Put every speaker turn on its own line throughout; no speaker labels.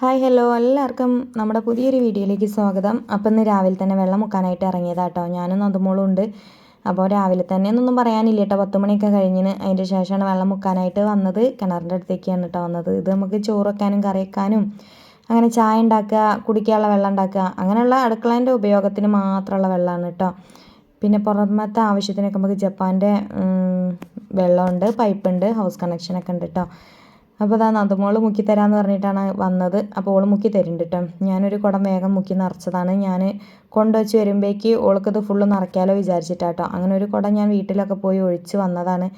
Hi hello. എല്ലാവർക്കും നമ്മുടെ പുതിയൊരു വീഡിയോയിലേക്ക് സ്വാഗതം. അപ്പം ഇന്ന് രാവിലെ തന്നെ വെള്ളം മുക്കാനായിട്ട് ഇറങ്ങിയതാട്ടോ. ഞാനും നന്ദമോളും ഉണ്ട്. അപ്പോൾ രാവിലെ തന്നെ എന്നൊന്നും പറയാനില്ല കേട്ടോ. പത്ത് മണിയൊക്കെ കഴിഞ്ഞിന് അതിന്റെ ശേഷമാണ് വെള്ളം മുക്കാനായിട്ട് വന്നത്. കിണറിന്റെ അടുത്തേക്കാണ് കേട്ടോ വന്നത്. ഇത് നമുക്ക് ചോറ് വെക്കാനും കറി വെക്കാനും അങ്ങനെ ചായ ഉണ്ടാക്കുക കുടിക്കാനുള്ള വെള്ളം ഉണ്ടാക്കുക അങ്ങനെയുള്ള അടുക്കളേന്റെ ഉപയോഗത്തിന് മാത്രമുള്ള വെള്ളമാണ് കേട്ടോ. പിന്നെ പുറമത്തെ ആവശ്യത്തിനൊക്കെ നമുക്ക് ജപ്പാന്റെ വെള്ളമുണ്ട് പൈപ്പുണ്ട് ഹൗസ് കണക്ഷനൊക്കെ ഉണ്ട് കേട്ടോ. അപ്പോൾ അതാ നന്ദമോൾ മുക്കി തരാമെന്ന് പറഞ്ഞിട്ടാണ് വന്നത്. അപ്പോൾ ഓൾ മുക്കി തരുന്നുണ്ട് കേട്ടോ ഞാനൊരു കുടം വേഗം മുക്കി നിറച്ചതാണ്. ഞാൻ കൊണ്ടുവച്ച് വരുമ്പോഴേക്ക് ഓൾക്കത് ഫുള്ള് നിറയ്ക്കാലോ വിചാരിച്ചിട്ടാട്ടോ അങ്ങനെ ഒരു കുടം ഞാൻ വീട്ടിലൊക്കെ പോയി ഒഴിച്ച് വന്നതാണ്.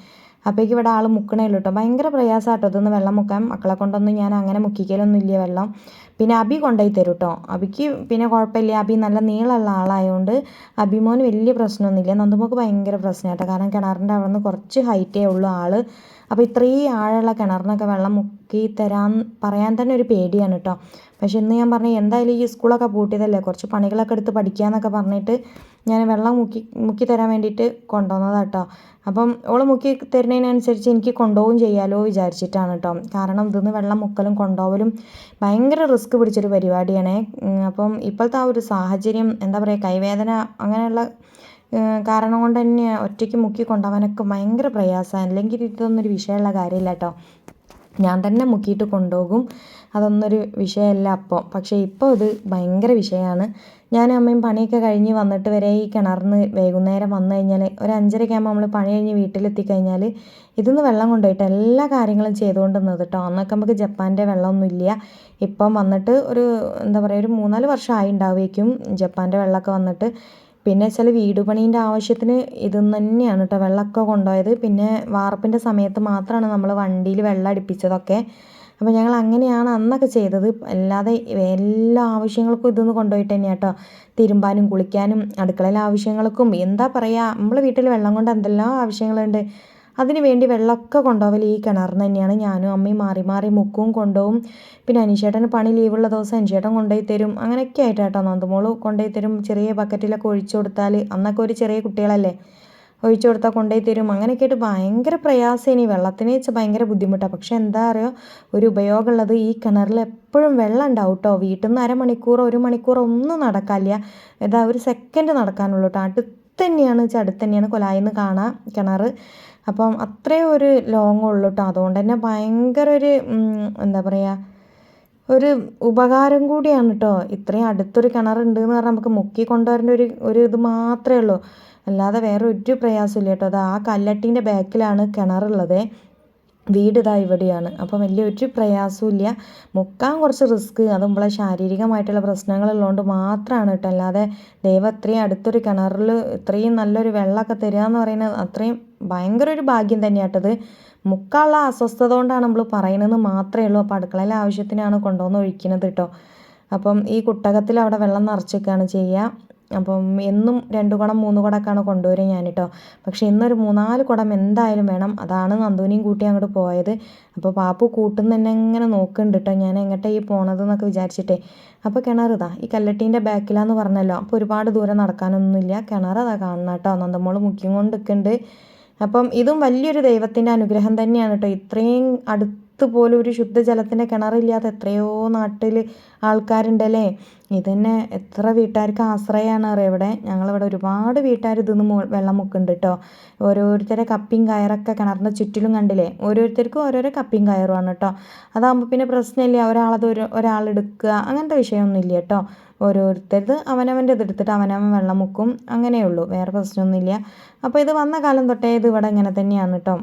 അപ്പോഴേക്ക് ഇവിടെ ആൾ മുക്കണേ ഉള്ളൂ കേട്ടോ ഭയങ്കര പ്രയാസമാട്ടോ ഇതൊന്ന് വെള്ളം മുക്കാൻ. മക്കളെ കൊണ്ടൊന്നും ഞാൻ അങ്ങനെ മുക്കിക്കലൊന്നും ഇല്ല വെള്ളം. പിന്നെ അബി കൊണ്ടുപോയി തരും കേട്ടോ അബിക്ക് പിന്നെ കുഴപ്പമില്ല. അബി നല്ല നീളമുള്ള ആളായതുകൊണ്ട് അബിമോന് വലിയ പ്രശ്നമൊന്നുമില്ല. നന്ദുമോക്ക് ഭയങ്കര പ്രശ്നമായിട്ടോ കാരണം കിണറിന്റെ അവിടെ നിന്ന് കുറച്ച് ഹൈറ്റേ ഉള്ളൂ ആൾ അപ്പോൾ ഇത്രയും ആഴമുള്ള കിണറിനൊക്കെ വെള്ളം മുക്കി തരാൻ പറയാൻ തന്നെ ഒരു പേടിയാണ് കേട്ടോ. പക്ഷേ ഇന്ന് ഞാൻ പറഞ്ഞു എന്തായാലും ഈ സ്കൂളൊക്കെ പൂട്ടിയതല്ലേ? കുറച്ച് പണികളൊക്കെ എടുത്ത് പഠിക്കാമെന്നൊക്കെ പറഞ്ഞിട്ട് ഞാൻ വെള്ളം മുക്കി മുക്കി തരാൻ വേണ്ടിയിട്ട് കൊണ്ടുവന്നതാണ് കേട്ടോ. അപ്പം ഓൾ മുക്കി തരുന്നതിനനുസരിച്ച് എനിക്ക് കൊണ്ടുപോകും ചെയ്യാലോ വിചാരിച്ചിട്ടാണ് കേട്ടോ. കാരണം ഇതിന്ന് വെള്ളം മുക്കലും കൊണ്ടുപോകലും ഭയങ്കര റിസ്ക് പിടിച്ചൊരു പരിപാടിയാണേ. അപ്പം ഇപ്പോഴത്തെ ആ ഒരു സാഹചര്യം എന്താ പറയുക കൈവേദന അങ്ങനെയുള്ള കാരണം കൊണ്ട് തന്നെ ഒറ്റയ്ക്ക് മുക്കി കൊണ്ടുപോകാനൊക്കെ ഭയങ്കര പ്രയാസമാണ്. അല്ലെങ്കിൽ ഇതൊന്നും ഒരു വിഷയമുള്ള കാര്യമില്ല കേട്ടോ. ഞാൻ തന്നെ മുക്കിയിട്ട് കൊണ്ടുപോകും. അതൊന്നൊരു വിഷയമല്ല അപ്പോൾ പക്ഷേ ഇപ്പോൾ ഇത് ഭയങ്കര വിഷയമാണ്. ഞാൻ അമ്മയും പണിയൊക്കെ കഴിഞ്ഞ് വന്നിട്ട് വരെ ഈ കിണറിന്ന് വൈകുന്നേരം വന്നു കഴിഞ്ഞാൽ ഒരു അഞ്ചരയ്ക്ക് ആകുമ്പോൾ നമ്മൾ പണി കഴിഞ്ഞ് വീട്ടിലെത്തി കഴിഞ്ഞാൽ ഇതിന്ന് വെള്ളം കൊണ്ടുപോയിട്ട് എല്ലാ കാര്യങ്ങളും ചെയ്തുകൊണ്ട് നിന്നത് കേട്ടോ. അന്നൊക്കെ നമുക്ക് ജപ്പാന്റെ വെള്ളമൊന്നുമില്ല ഇപ്പം വന്നിട്ട് ഒരു എന്താ പറയുക ഒരു മൂന്നാൽ വർഷം ആയി ജപ്പാന്റെ വെള്ളമൊക്കെ വന്നിട്ട്. പിന്നെ ചില വീട് പണീന്റെ ആവശ്യത്തിന് ഇതൊന്നു തന്നെയാണ് കേട്ടോ വെള്ളമൊക്കെ കൊണ്ടുപോയത്. പിന്നെ വാർപ്പിന്റെ സമയത്ത് മാത്രമാണ് നമ്മൾ വണ്ടിയിൽ വെള്ളം അടുപ്പിച്ചതൊക്കെ. അപ്പോൾ ഞങ്ങൾ അങ്ങനെയാണ് അന്നൊക്കെ ചെയ്തത്. അല്ലാതെ എല്ലാ ആവശ്യങ്ങൾക്കും ഇതൊന്ന് കൊണ്ടുപോയിട്ട് തന്നെയാണ് കേട്ടോ തിരുമ്പാനും കുളിക്കാനും അടുക്കളയിലെ ആവശ്യങ്ങൾക്കും. എന്താ പറയുക നമ്മൾ വീട്ടിൽ വെള്ളം കൊണ്ട് എന്തെല്ലാം ആവശ്യങ്ങളുണ്ട്? അതിന് വേണ്ടി വെള്ളമൊക്കെ കൊണ്ടുപോകൽ ഈ കിണറിന് തന്നെയാണ്. ഞാനും അമ്മയും മാറി മാറി മുക്കും കൊണ്ടുപോകും പിന്നെ അനിശേട്ടന് പണി ലീവുള്ള ദിവസം അനിശേട്ടൻ കൊണ്ടുപോയി തരും. അങ്ങനെയൊക്കെ ആയിട്ട് കേട്ടോ നന്ദമോൾ കൊണ്ടുപോയി തരും. ചെറിയ ബക്കറ്റിലൊക്കെ ഒഴിച്ചു കൊടുത്താൽ അന്നൊക്കെ ഒരു ചെറിയ കുട്ടികളല്ലേ ഒഴിച്ചു കൊടുത്താൽ കൊണ്ടുപോയി തരും. അങ്ങനെയൊക്കെ ആയിട്ട് ഭയങ്കര പ്രയാസം വെള്ളത്തിനെ വെച്ചാൽ ഭയങ്കര ബുദ്ധിമുട്ടാണ് പക്ഷെ എന്താ അറിയോ? ഒരു ഉപയോഗമുള്ളത് ഈ കിണറിൽ എപ്പോഴും വെള്ളം ഉണ്ടാവും കേട്ടോ. വീട്ടിൽ നിന്ന് അരമണിക്കൂറോ ഒരു മണിക്കൂറോ ഒന്നും നടക്കാനില്ല. ഇതാ ഒരു സെക്കൻഡ് നടക്കാനുള്ളൂ കേട്ടോ. അടുത്ത് തന്നെയാണ് വെച്ചാൽ അടുത്ത് തന്നെയാണ് കൊലായിന്ന് കാണാം കിണർ അപ്പം അത്രയും ഒരു ലോങ് ഉള്ളൂ കേട്ടോ അതുകൊണ്ട് തന്നെ ഭയങ്കര ഒരു എന്താ പറയുക ഒരു ഉപകാരം കൂടിയാണ് കേട്ടോ ഇത്രയും അടുത്തൊരു കിണറുണ്ട് എന്ന് പറഞ്ഞാൽ നമുക്ക് മുക്കി കൊണ്ടുവരേണ്ട ഒരു ഒരു ഇത് മാത്രമേ ഉള്ളൂ. അല്ലാതെ വേറെ ഒരു പ്രയാസമില്ല കേട്ടോ അത് ആ കല്ലട്ടീന്റെ ബാക്കിലാണ് കിണറുള്ളത്. വീട് ഇതാ ഇവിടെയാണ്. അപ്പം വലിയ ഒരു പ്രയാസവും ഇല്ല മുക്കാൻ കുറച്ച് റിസ്ക്. അത് നമ്മളെ ശാരീരികമായിട്ടുള്ള പ്രശ്നങ്ങളുള്ളതുകൊണ്ട് മാത്രമാണ് കേട്ടോ. അല്ലാതെ ദൈവം ഇത്രയും അടുത്തൊരു കിണറിൽ ഇത്രയും നല്ലൊരു വെള്ളമൊക്കെ തരിക എന്ന് പറയുന്നത് അത്രയും ഭയങ്കര ഒരു ഭാഗ്യം തന്നെയാട്ടത് മുക്കാനുള്ള അസ്വസ്ഥത കൊണ്ടാണ് നമ്മൾ പറയുന്നത് മാത്രമേ ഉള്ളൂ. അപ്പോൾ അടുക്കളയിലെ ആവശ്യത്തിനാണ് കൊണ്ടുവന്ന് ഒഴിക്കുന്നത് കേട്ടോ. അപ്പം ഈ കുട്ടകത്തിൽ അവിടെ വെള്ളം നിറച്ചൊക്കെയാണ് ചെയ്യുക. അപ്പം എന്നും രണ്ട് കുടം മൂന്ന് കുടമൊക്കെയാണ് കൊണ്ടുവരിക ഞാൻ കേട്ടോ പക്ഷേ ഇന്നൊരു മൂന്നാൽ കുടം എന്തായാലും വേണം. അതാണ് നന്ദുവിനെയും കൂട്ടി അങ്ങോട്ട് പോയത്. അപ്പോൾ പാപ്പു കൂട്ടുന്ന തന്നെ എങ്ങനെ നോക്കുന്നുണ്ട് കേട്ടോ. ഞാൻ എങ്ങോട്ടാണ് ഈ പോണത് എന്നൊക്കെ വിചാരിച്ചിട്ടേ. അപ്പോൾ കിണറിതാ ഈ കല്ലട്ടീന്റെ ബാക്കിലാന്ന് പറഞ്ഞല്ലോ. അപ്പോൾ ഒരുപാട് ദൂരം നടക്കാനൊന്നുമില്ല. കിണറതാ കാണണം കേട്ടോ. നന്ദമോൾ മുക്കിയും കൊണ്ട് നിൽക്കുന്നുണ്ട്. അപ്പം ഇതും വലിയൊരു ദൈവത്തിന്റെ അനുഗ്രഹം തന്നെയാണ് കേട്ടോ. ഇത്രയും അടുത്ത് പോലും ഒരു ശുദ്ധജലത്തിന്റെ കിണറില്ലാത്ത എത്രയോ നാട്ടിൽ ആൾക്കാരുണ്ടല്ലേ? ഇതന്നെ എത്ര വീട്ടുകാർക്ക് ആശ്രയമാണ് അറിയാം? ഇവിടെ ഞങ്ങളിവിടെ ഒരുപാട് വീട്ടുകാർ ഇതൊന്ന് വെള്ളം മുക്കുന്നുണ്ട് കേട്ടോ. ഓരോരുത്തരെ കപ്പിയും കയറൊക്കെ കിണറിന്റെ ചുറ്റിലും കണ്ടില്ലേ? ഓരോരുത്തർക്കും ഓരോരോ കപ്പിയും കയറുമാണ് കേട്ടോ. അതാകുമ്പോൾ പിന്നെ പ്രശ്നമില്ല. ഒരാളത് ഒരു ഒരാളെടുക്കുക അങ്ങനത്തെ വിഷയമൊന്നും ഇല്ല കേട്ടോ. ഓരോരുത്തരത് അവനവന്റെ ഇതെടുത്തിട്ട് അവനവൻ വെള്ളം മുക്കും. അങ്ങനെയുള്ളൂ വേറെ പ്രശ്നമൊന്നുമില്ല. അപ്പോൾ ഇത് വന്ന കാലം തൊട്ടേ ഇത് ഇവിടെ ഇങ്ങനെ തന്നെയാണ് കേട്ടോ.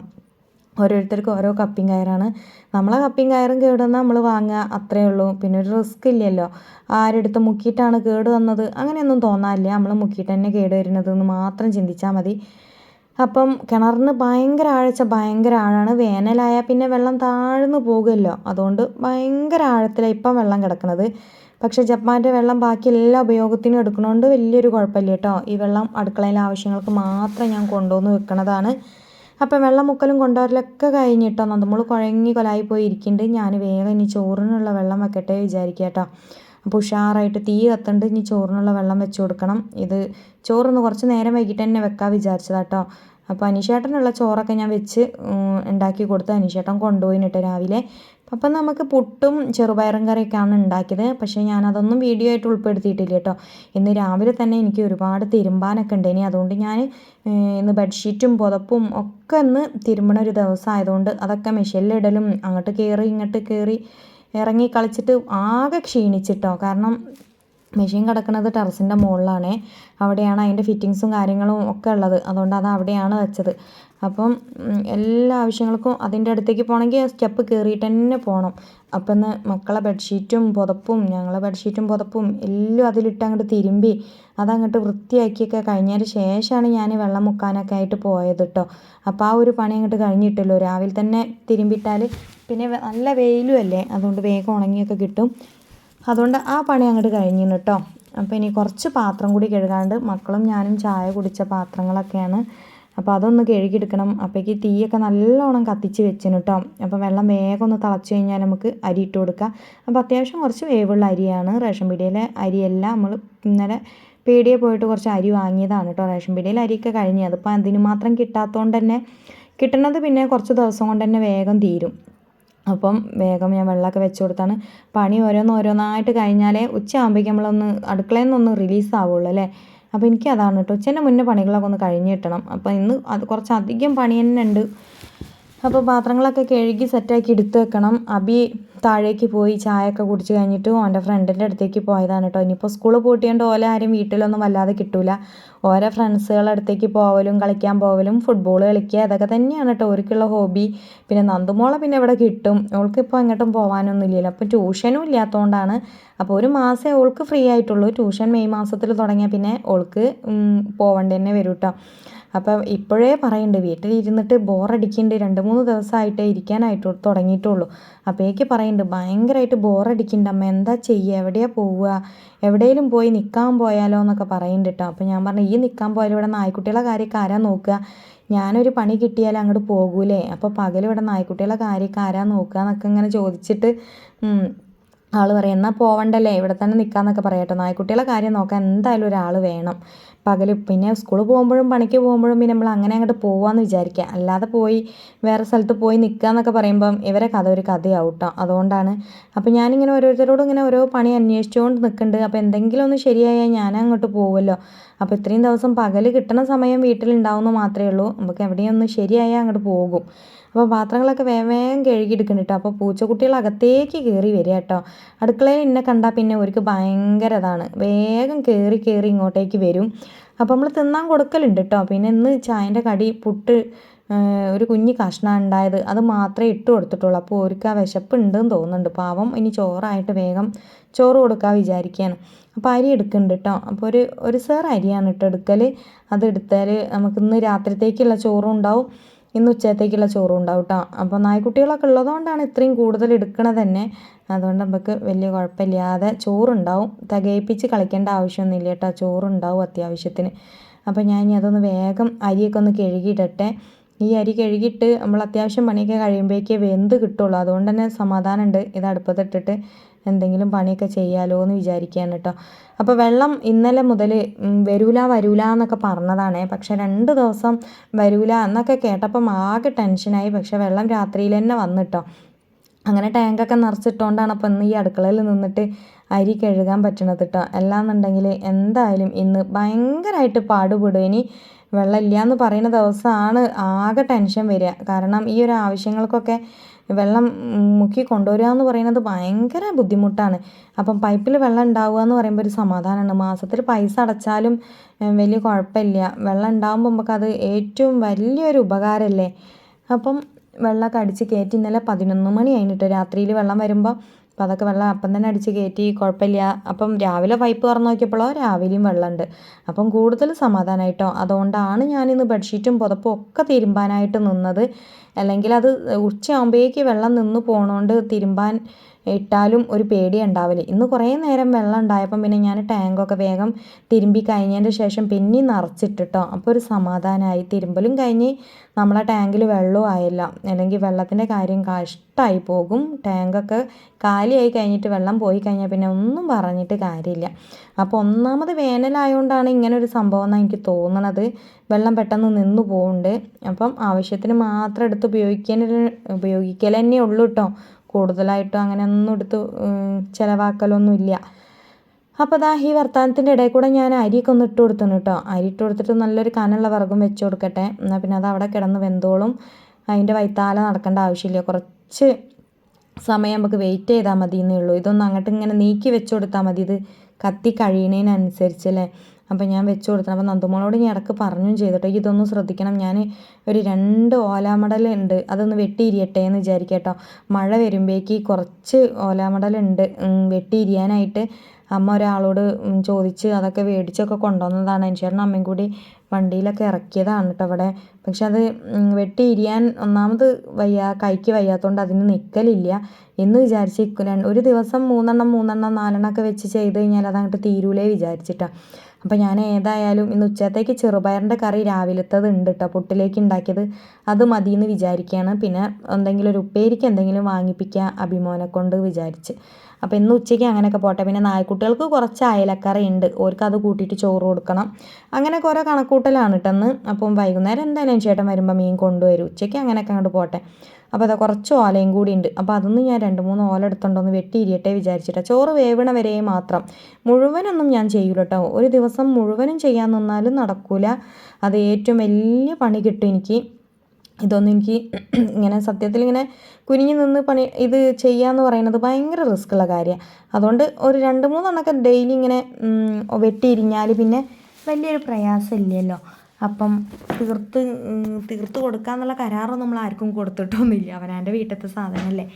ഓരോരുത്തർക്കും ഓരോ കപ്പിങ് കയറാണ്. നമ്മളെ കപ്പിങ് കയറും കേടുവന്നാൽ നമ്മൾ വാങ്ങുക അത്രയേ ഉള്ളൂ. പിന്നെ ഒരു റിസ്ക് ഇല്ലല്ലോ. ആരെടുത്ത് മുക്കിയിട്ടാണ് കേട് വന്നത്? അങ്ങനെയൊന്നും തോന്നാനില്ല നമ്മൾ മുക്കിയിട്ട് തന്നെ കേട് വരുന്നത് എന്ന് മാത്രം ചിന്തിച്ചാൽ മതി. അപ്പം കിണറിന് ഭയങ്കര ആഴച്ച ഭയങ്കര ആഴാണ്. വേനലായാൽ പിന്നെ വെള്ളം താഴ്ന്നു പോകുമല്ലോ. അതുകൊണ്ട് ഭയങ്കര ആഴത്തിലാണ് ഇപ്പം വെള്ളം കിടക്കുന്നത് പക്ഷേ ജപ്പാന്റെ വെള്ളം ബാക്കി എല്ലാ ഉപയോഗത്തിനും എടുക്കണോണ്ട് വലിയൊരു കുഴപ്പമില്ല കേട്ടോ. ഈ വെള്ളം അടുക്കളയിലെ ആവശ്യങ്ങൾക്ക് മാത്രം ഞാൻ കൊണ്ടുവന്ന് വെക്കണതാണ്. അപ്പം വെള്ളം മുക്കലും കൊണ്ടുവരലൊക്കെ കഴിഞ്ഞിട്ടോ നമ്മൾ കുഴങ്ങി കൊലായി പോയി ഇരിക്കുന്നുണ്ട് ഞാൻ വേഗം ഇനി ചോറിനുള്ള വെള്ളം വെക്കട്ടെ വിചാരിക്കുക കേട്ടോ. അപ്പോൾ ഉഷാറായിട്ട് തീ കത്തുണ്ട് ഇനി ചോറിനുള്ള വെള്ളം വെച്ച് കൊടുക്കണം. ഇത് ചോറൊന്ന് കുറച്ച് നേരം വൈകിട്ട് തന്നെ വെക്കാൻ വിചാരിച്ചതാട്ടോ അപ്പോൾ അനീഷേട്ടനുള്ള ചോറൊക്കെ ഞാൻ വെച്ച് ഉണ്ടാക്കി കൊടുത്ത് അനീഷേട്ടൻ കൊണ്ടുപോയിട്ടോ രാവിലെ. അപ്പം നമുക്ക് പുട്ടും ചെറുപയറും കറിയൊക്കെയാണ് ഉണ്ടാക്കിയത്. പക്ഷേ ഞാനതൊന്നും വീഡിയോ ആയിട്ട് ഉൾപ്പെടുത്തിയിട്ടില്ല കേട്ടോ. ഇന്ന് രാവിലെ തന്നെ എനിക്ക് ഒരുപാട് തിരുമ്പാനൊക്കെ ഉണ്ട്. ഇനി അതുകൊണ്ട് ഞാൻ ഇന്ന് ബെഡ്ഷീറ്റും പുതപ്പും ഒക്കെ ഇന്ന് തിരുമ്പണ ഒരു ദിവസം ആയതുകൊണ്ട് അതൊക്കെ മെഷീനിലിടലും അങ്ങോട്ട് കയറി ഇങ്ങോട്ട് കയറി ഇറങ്ങി കളിച്ചിട്ട് ആകെ ക്ഷീണിച്ചിട്ടോ. കാരണം മെഷീൻ കിടക്കുന്നത് ടെറസിന്റെ മുകളിലാണേ. അവിടെയാണ് അതിന്റെ ഫിറ്റിങ്സും കാര്യങ്ങളും ഒക്കെ ഉള്ളത്. അതുകൊണ്ട് അത് അവിടെയാണ് വെച്ചത്. അപ്പം എല്ലാ ആവശ്യങ്ങൾക്കും അതിന്റെ അടുത്തേക്ക് പോകണമെങ്കിൽ സ്റ്റെപ്പ് കയറിയിട്ട് തന്നെ പോകണം. അപ്പം മക്കളെ ബെഡ്ഷീറ്റും പുതപ്പും ഞങ്ങളെ ബെഡ്ഷീറ്റും പുതപ്പും എല്ലാം അതിലിട്ട് അങ്ങോട്ട് തിരുമ്പി അതങ്ങോട്ട് വൃത്തിയാക്കിയൊക്കെ കഴിഞ്ഞതിന് ശേഷമാണ് ഞാൻ വെള്ളം മുക്കാനൊക്കെ ആയിട്ട് പോയത് കേട്ടോ അപ്പോൾ ആ ഒരു പണി അങ്ങോട്ട് കഴിഞ്ഞിട്ടല്ലോ. രാവിലെ തന്നെ തിരുമ്പിട്ടാൽ പിന്നെ നല്ല വെയിലും അല്ലേ? അതുകൊണ്ട് വേഗം ഉണങ്ങിയൊക്കെ കിട്ടും. അതുകൊണ്ട് ആ പണി അങ്ങോട്ട് കഴിഞ്ഞു കേട്ടോ അപ്പോൾ ഇനി കുറച്ച് പാത്രം കൂടി കഴുകാണ്ട് മക്കളും ഞാനും ചായ കുടിച്ച പാത്രങ്ങളൊക്കെയാണ് അപ്പോൾ അതൊന്ന് കഴുകിയെടുക്കണം. അപ്പോഴേക്ക് തീയൊക്കെ നല്ലോണം കത്തിച്ച് വെച്ചിന് കേട്ടോ അപ്പോൾ വെള്ളം വേഗം ഒന്ന് തിളച്ച് കഴിഞ്ഞാൽ നമുക്ക് അരി ഇട്ട് കൊടുക്കാം. അപ്പോൾ അത്യാവശ്യം കുറച്ച് വേവുള്ള അരിയാണ്. റേഷൻ പീടിയയിലെ അരിയെല്ലാം നമ്മൾ ഇന്നലെ പീടിയെ പോയിട്ട് കുറച്ച് അരി വാങ്ങിയതാണ് കേട്ടോ റേഷൻ പീടിയയിൽ അരിയൊക്കെ കഴിഞ്ഞ്. അതിപ്പോൾ അതിന് മാത്രം കിട്ടാത്തതുകൊണ്ട് തന്നെ കിട്ടണത് പിന്നെ കുറച്ച് ദിവസം കൊണ്ട് തന്നെ വേഗം തീരും. അപ്പം വേഗം ഞാൻ വെള്ളമൊക്കെ വെച്ച് കൊടുത്താണ്. പണി ഓരോന്ന് ഓരോന്നായിട്ട് കഴിഞ്ഞാലേ ഉച്ചയാകുമ്പോഴേക്കും നമ്മളൊന്ന് അടുക്കളയിൽ നിന്നൊന്ന് റിലീസ് ആവുള്ളൂ അല്ലേ? അപ്പോൾ എനിക്ക് അതാണ് കേട്ടോ ഉച്ചേന്റെ മുന്നേ പണികളൊക്കെ ഒന്ന് കഴിഞ്ഞ് കിട്ടണം. അപ്പോൾ ഇന്ന് അത് കുറച്ചധികം പണി തന്നെ ഉണ്ട് അപ്പോൾ പാത്രങ്ങളൊക്കെ കഴുകി സെറ്റാക്കി എടുത്ത് വെക്കണം. അബി താഴേക്ക് പോയി ചായയൊക്കെ കുടിച്ച് കഴിഞ്ഞിട്ട് ഓന്റെ ഫ്രണ്ടിന്റെ അടുത്തേക്ക് പോയതാണ് കേട്ടോ ഇനിയിപ്പോൾ സ്കൂൾ പൂട്ടിയോണ്ട് ഓല ആരും വീട്ടിലൊന്നും വല്ലാതെ കിട്ടൂല. ഓരോ ഫ്രണ്ട്സുകളുടെ അടുത്തേക്ക് പോവലും കളിക്കാൻ പോവലും ഫുട്ബോൾ കളിക്കുക ഇതൊക്കെ തന്നെയാണ് കേട്ടോ ഓർക്കുള്ള ഹോബി പിന്നെ നന്ദുമോളെ പിന്നെ ഇവിടെ കിട്ടും. ഓൾക്ക് ഇപ്പോൾ എങ്ങോട്ടും പോകാനൊന്നും ഇല്ലല്ലോ. അപ്പോൾ ട്യൂഷനും ഇല്ലാത്തതുകൊണ്ടാണ് അപ്പോൾ ഒരു മാസമേ ഓൾക്ക് ഫ്രീ ആയിട്ടുള്ളൂ. ട്യൂഷൻ മെയ് മാസത്തിൽ തുടങ്ങിയാൽ പിന്നെ ഓൾക്ക് പോവേണ്ടി തന്നെ വരും കേട്ടോ അപ്പം ഇപ്പോഴേ പറയുന്നുണ്ട് വീട്ടിലിരുന്നിട്ട് ബോറടിക്കുന്നുണ്ട് രണ്ട് മൂന്ന് ദിവസമായിട്ടേ ഇരിക്കാനായിട്ട് തുടങ്ങിയിട്ടുള്ളൂ. അപ്പോഴേക്ക് പറയുന്നുണ്ട് ഭയങ്കരമായിട്ട് ബോറടിക്കുന്നുണ്ട് അമ്മ എന്താ ചെയ്യുക എവിടെയാ പോവുക എവിടെയെങ്കിലും പോയി നിൽക്കാൻ പോയാലോ എന്നൊക്കെ പറയുന്നുണ്ട് കേട്ടോ അപ്പോൾ ഞാൻ പറഞ്ഞു ഈ നിൽക്കാൻ പോയാലും ഇവിടെ നായ്ക്കുട്ടികളെ കാര്യമൊക്കെ ആരാ നോക്കുക? ഞാനൊരു പണി കിട്ടിയാൽ അങ്ങോട്ട് പോകൂലേ? അപ്പോൾ പകൽ ഇവിടെ നായ്ക്കുട്ടികളെ കാര്യമൊക്കെ ആരാ നോക്കുക എന്നൊക്കെ ഇങ്ങനെ ചോദിച്ചിട്ട് ആൾ പറയും എന്നാൽ പോവണ്ടല്ലേ? ഇവിടെ തന്നെ നിൽക്കാന്നൊക്കെ പറയാം കേട്ടോ. നായ്ക്കുട്ടികളെ കാര്യം നോക്കാൻ എന്തായാലും ഒരാൾ വേണം. പകൽ പിന്നെ സ്കൂളിൽ പോകുമ്പോഴും പണിക്ക് പോകുമ്പോഴും പിന്നെ നമ്മൾ അങ്ങനെ അങ്ങോട്ട് പോവാമെന്ന് വിചാരിക്കുക അല്ലാതെ പോയി വേറെ സ്ഥലത്ത് പോയി നിൽക്കുക എന്നൊക്കെ പറയുമ്പം ഇവരെ കഥ ഒരു കഥയാവും കേട്ടോ അതുകൊണ്ടാണ്. അപ്പോൾ ഞാനിങ്ങനെ ഓരോരുത്തരോടും ഇങ്ങനെ ഓരോ പണി അന്വേഷിച്ചുകൊണ്ട് നിൽക്കുന്നുണ്ട് അപ്പോൾ എന്തെങ്കിലും ഒന്ന് ശരിയായാൽ ഞാൻ അങ്ങോട്ട് പോകുമല്ലോ അപ്പോൾ ഇത്രയും ദിവസം പകൽ കിട്ടുന്ന സമയം വീട്ടിലുണ്ടാവുമെന്ന് മാത്രമേ ഉള്ളൂ. നമുക്ക് എവിടെയൊന്ന് ശരിയായാൽ അങ്ങോട്ട് പോകും. അപ്പോൾ പാത്രങ്ങളൊക്കെ വേഗം വേഗം കഴുകിയെടുക്കണം കേട്ടോ അപ്പോൾ പൂച്ചക്കുട്ടികൾ അകത്തേക്ക് കയറി വരിക കേട്ടോ അടുക്കളയിൽ എന്നെ കണ്ടാൽ പിന്നെ ഒരുക്ക് ഭയങ്കര ഇതാണ്. വേഗം കയറി കയറി ഇങ്ങോട്ടേക്ക് വരും. അപ്പോൾ നമ്മൾ തിന്നാൻ കൊടുക്കലുണ്ട് കേട്ടോ പിന്നെ ഇന്ന് ചായന്റെ കടി പുട്ട് ഒരു കുഞ്ഞ് കഷ്ണം ഉണ്ടായത്. അത് മാത്രമേ ഇട്ട് കൊടുത്തിട്ടുള്ളൂ. അപ്പോൾ അവർക്ക് വിശപ്പ് ഉണ്ടെന്ന് തോന്നുന്നുണ്ട്. പാവം ഇനി ചോറായിട്ട് വേഗം ചോറ് കൊടുക്കാൻ വിചാരിക്കുകയാണ് അപ്പോൾ അരി എടുക്കുന്നുണ്ട് കേട്ടോ അപ്പോൾ ഒരു ഒരു സേർ അരിയാണ് കേട്ടോ എടുക്കൽ അത് എടുത്താൽ നമുക്കിന്ന് രാത്രിത്തേക്കുള്ള ചോറും ഉണ്ടാവും ഇന്ന് ഉച്ചത്തേക്കുള്ള ചോറും ഉണ്ടാവും കേട്ടോ അപ്പോൾ നായ്ക്കുട്ടികളൊക്കെ ഉള്ളതുകൊണ്ടാണ് ഇത്രയും കൂടുതൽ എടുക്കണത് തന്നെ. അതുകൊണ്ട് നമുക്ക് വലിയ കുഴപ്പമില്ലാതെ ചോറുണ്ടാവും. തികയിപ്പിച്ച് കളിക്കേണ്ട ആവശ്യമൊന്നുമില്ല കേട്ടോ ചോറുണ്ടാവും അത്യാവശ്യത്തിന്. അപ്പോൾ ഞാൻ ഇനി അതൊന്ന് വേഗം അരിയൊക്കെ ഒന്ന് കഴുകിയിടട്ടെ. ഈ അരി കഴുകിയിട്ട് നമ്മൾ അത്യാവശ്യം പണിയൊക്കെ കഴിയുമ്പോഴേക്കേ വെന്ത് കിട്ടുള്ളൂ. അതുകൊണ്ട് തന്നെ സമാധാനമുണ്ട്. ഇത് അടുപ്പത്തിട്ടിട്ട് എന്തെങ്കിലും പണിയൊക്കെ ചെയ്യാലോ എന്ന് വിചാരിക്കുകയാണ് കേട്ടോ അപ്പോൾ വെള്ളം ഇന്നലെ മുതൽ വരൂല വരൂല എന്നൊക്കെ പറഞ്ഞതാണേ. പക്ഷെ രണ്ട് ദിവസം വരൂല എന്നൊക്കെ കേട്ടപ്പം ആകെ ടെൻഷനായി. പക്ഷെ വെള്ളം രാത്രിയിൽ തന്നെ വന്നിട്ടോ അങ്ങനെ ടാങ്കൊക്കെ നിറച്ചിട്ടുകൊണ്ടാണ് അപ്പോൾ ഇന്ന് ഈ അടുക്കളയിൽ നിന്നിട്ട് അരി കഴുകാൻ പറ്റണത് കേട്ടോ അല്ലാന്നുണ്ടെങ്കിൽ എന്തായാലും ഇന്ന് ഭയങ്കരമായിട്ട് പാടുപെടും. ഇനി വെള്ളമില്ല എന്ന് പറയുന്ന ദിവസമാണ് ആകെ ടെൻഷൻ വരിക. കാരണം ഈ ഒരു ആവശ്യങ്ങൾക്കൊക്കെ വെള്ളം മുക്കി കൊണ്ടുവരിക എന്ന് പറയുന്നത് ഭയങ്കര ബുദ്ധിമുട്ടാണ്. അപ്പം പൈപ്പിൽ വെള്ളം ഉണ്ടാവുക എന്ന് പറയുമ്പോൾ ഒരു സമാധാനമാണ് മാസത്തിൽ പൈസ അടച്ചാലും വലിയ കുഴപ്പമില്ല. വെള്ളം ഉണ്ടാകുമ്പോൾ നമുക്കത് ഏറ്റവും വലിയൊരു ഉപകാരമല്ലേ അപ്പം വെള്ളമൊക്കെ അടിച്ച് കയറ്റി ഇന്നലെ പതിനൊന്ന് മണി കഴിഞ്ഞിട്ട് രാത്രിയിൽ വെള്ളം വരുമ്പോൾ അപ്പം അതൊക്കെ വെള്ളം അപ്പം തന്നെ അടിച്ച് കയറ്റി കുഴപ്പമില്ല. അപ്പം രാവിലെ പൈപ്പ് തുറന്നു നോക്കിയപ്പോഴോ രാവിലെയും വെള്ളമുണ്ട്. അപ്പം കൂടുതൽ സമാധാനമായിട്ടോ അതുകൊണ്ടാണ് ഞാനിന്ന് ബെഡ്ഷീറ്റും പുതപ്പും ഒക്കെ തീരുമ്പാനായിട്ട് നിന്നത്. അല്ലെങ്കിൽ അത് ഉച്ചയാകുമ്പോഴേക്ക് വെള്ളം നിന്ന് പോണോണ്ട് തിരുമ്പാൻ ഇട്ടാലും ഒരു പേടി ഉണ്ടാവില്ല. ഇന്ന് കുറേ നേരം വെള്ളം ഉണ്ടായപ്പം പിന്നെ ഞാൻ ടാങ്കൊക്കെ വേഗം തിരുമ്പി കഴിഞ്ഞതിന്റെ ശേഷം പിന്നെ നിറച്ചിട്ടിട്ടോ. അപ്പോൾ ഒരു സമാധാനമായി തിരുമ്പലും കഴിഞ്ഞ് നമ്മളെ ടാങ്കിൽ വെള്ളവും ആയില്ല. അല്ലെങ്കിൽ വെള്ളത്തിന്റെ കാര്യം കഷ്ടമായി പോകും. ടാങ്കൊക്കെ കാലിയായി കഴിഞ്ഞിട്ട് വെള്ളം പോയി കഴിഞ്ഞാൽ പിന്നെ ഒന്നും പറഞ്ഞിട്ട് കാര്യമില്ല. അപ്പോൾ ഒന്നാമത് വേനലായതുകൊണ്ടാണ് ഇങ്ങനെ ഒരു സംഭവം എന്നാണ് എനിക്ക് തോന്നണത്. വെള്ളം പെട്ടെന്ന് നിന്നു പോകുന്നുണ്ട് അപ്പം ആവശ്യത്തിന് മാത്രം എടുത്ത് ഉപയോഗിക്കാൻ ഉപയോഗിക്കൽ തന്നെ ഉള്ളൂ കേട്ടോ കൂടുതലായിട്ടും അങ്ങനെ ഒന്നും എടുത്ത് ചിലവാക്കലൊന്നുമില്ല. അപ്പോൾ ദാ ഈ വർത്തമാനത്തിന്റെ ഇടയിൽ കൂടെ ഞാൻ അരിയൊക്കെ ഒന്ന് ഇട്ട് കൊടുത്തു കേട്ടോ അരി ഇട്ട് കൊടുത്തിട്ട് നല്ലൊരു കനുള്ള വിറകും വെച്ച് കൊടുക്കട്ടെ. എന്നാൽ പിന്നെ അത് അവിടെ കിടന്ന് വെന്തോളും. അതിന്റെ വൈത്താല നടക്കേണ്ട ആവശ്യമില്ല. കുറച്ച് സമയം നമുക്ക് വെയിറ്റ് ചെയ്താൽ മതി എന്നേ ഉള്ളൂ. ഇതൊന്നും അങ്ങോട്ട് ഇങ്ങനെ നീക്കി വെച്ച് കൊടുത്താൽ മതി. ഇത് കത്തി കഴിയണതിനനുസരിച്ച് അല്ലേ അപ്പോൾ ഞാൻ വെച്ച് കൊടുത്തത്. അപ്പോൾ നന്ദുമോളോട് ഞാൻ ഇടയ്ക്ക് പറഞ്ഞും ചെയ്തിട്ടോ ഇതൊന്നും ശ്രദ്ധിക്കണം. ഞാൻ ഒരു രണ്ട് ഓലാമടലുണ്ട്. അതൊന്ന് വെട്ടിയിരിയട്ടെ എന്ന് വിചാരിക്കട്ടോ. മഴ വരുമ്പോഴേക്ക് കുറച്ച് ഓലാമടലുണ്ട്. വെട്ടിയിരിയാനായിട്ട് അമ്മ ഒരാളോട് ചോദിച്ച് അതൊക്കെ മേടിച്ചൊക്കെ കൊണ്ടുവന്നതാണ്. അനുശേഷനും അമ്മയും കൂടി വണ്ടിയിലൊക്കെ ഇറക്കിയതാണ് കേട്ടോ അവിടെ പക്ഷെ അത് വെട്ടി ഇരിയാൻ ഒന്നാമത് വയ്യാ കൈക്ക് വയ്യാത്തതുകൊണ്ട് അതിന് നിൽക്കലില്ല എന്ന് വിചാരിച്ച് ഒരു ദിവസം മൂന്നെണ്ണം മൂന്നെണ്ണം നാലെണ്ണം ഒക്കെ വെച്ച് ചെയ്ത് കഴിഞ്ഞാൽ അതങ്ങോട്ട് തീരൂലേ വിചാരിച്ചിട്ടാണ് അപ്പോൾ ഞാൻ ഏതായാലും ഇന്ന് ഉച്ചത്തേക്ക് ചെറുപയറിന്റെ കറി രാവിലത്തത് ഉണ്ട് കേട്ടോ പുട്ടിലേക്ക് ഉണ്ടാക്കിയത് അത് മതി എന്ന് വിചാരിക്കുകയാണ്. പിന്നെ എന്തെങ്കിലും ഒരു ഉപ്പേരിക്ക് എന്തെങ്കിലും വാങ്ങിപ്പിക്കുക അഭിമോനെ കൊണ്ട് വിചാരിച്ച്. അപ്പോൾ ഇന്ന് ഉച്ചയ്ക്ക് അങ്ങനെയൊക്കെ പോട്ടെ. പിന്നെ നായ്ക്കുട്ടികൾക്ക് കുറച്ച് അയലക്കറി ഉണ്ട്. ഓർക്ക് അത് കൂട്ടിയിട്ട് ചോറ് കൊടുക്കണം. അങ്ങനെ കുറേ കണക്കൂട്ടലാണ് കേട്ടെന്ന് അപ്പം വൈകുന്നേരം എന്തായാലും ചേട്ടൻ വരുമ്പോൾ മീൻ കൊണ്ടുവരും. ഉച്ചയ്ക്ക് അങ്ങനെയൊക്കെ അങ്ങോട്ട് പോട്ടെ. അപ്പോൾ അതാ കുറച്ച് ഓലയും കൂടി ഉണ്ട് അപ്പോൾ അതൊന്നും ഞാൻ രണ്ട് മൂന്ന് ഓല എടുത്തുകൊണ്ടൊന്ന് വെട്ടിയിരിയട്ടെ വിചാരിച്ചിട്ടാണ് ചോറ് വേവണ വരെ മാത്രം. മുഴുവനൊന്നും ഞാൻ ചെയ്യൂല കേട്ടോ ഒരു ദിവസം മുഴുവനും ചെയ്യാൻ നിന്നാലും നടക്കൂല. അത് ഏറ്റവും വലിയ പണി കിട്ടും എനിക്ക്. ഇതൊന്നും എനിക്ക് ഇങ്ങനെ സത്യത്തിൽ ഇങ്ങനെ കുനിഞ്ഞ് നിന്ന് പണി ഇത് ചെയ്യാന്ന് പറയുന്നത് ഭയങ്കര റിസ്ക്കുള്ള കാര്യമാണ് അതുകൊണ്ട് ഒരു രണ്ട് മൂന്നെണ്ണമൊക്കെ ഡെയിലി ഇങ്ങനെ വെട്ടിയിരിഞ്ഞാൽ പിന്നെ വലിയൊരു പ്രയാസമില്ലല്ലോ. അപ്പം തീർത്ത് തീർത്ത് കൊടുക്കാന്നുള്ള കരാറൊന്നും നമ്മൾ ആർക്കും കൊടുത്തിട്ടൊന്നുമില്ല. അവനാന്റെ വീട്ടിലത്തെ സാധനമല്ലേ.